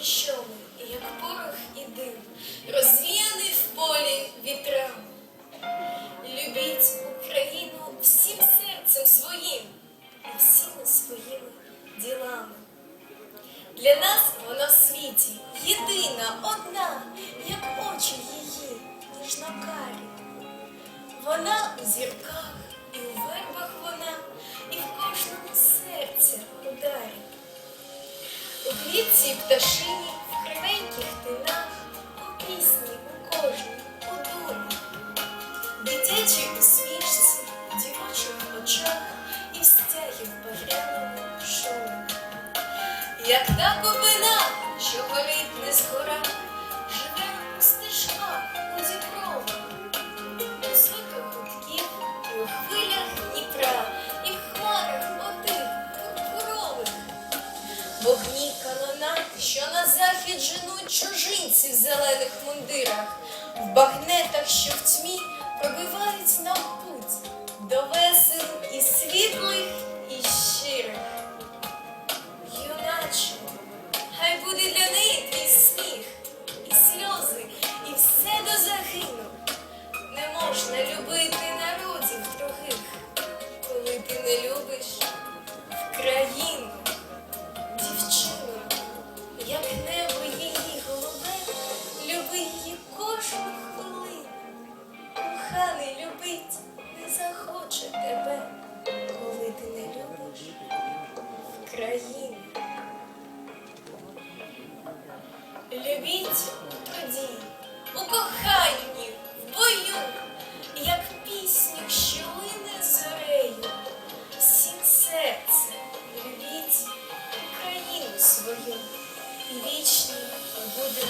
нічому, як порох і дим, розвіяний в полі вітрами. Любіть Україну всім серцем своїм і всіми своїми ділами. Для нас вона в світі єдина, одна, як очі її, ніжна карі. Вона у зірках. У квітці пташині, в кривеньких тинах, у пісні у кожній, у домі, дитячій усмішці, дівочих очах і в стягі в багряному шумі. Як та купина, що горить не згора, живе у стежках, у дібровах, у звуках гудків, у хвилях Дніпра, і в хмарах отих пурпурових. Вогні що на захід женуть чужинці в зелених мундирах, в багнетах, що в тьмі пробивають нам захоче тебе, коли ти не любиш в країні. Любіть тоді, у коханні, в бою, як пісню, що лине зорею, всім серцем любіть Україну свою і вічно буде.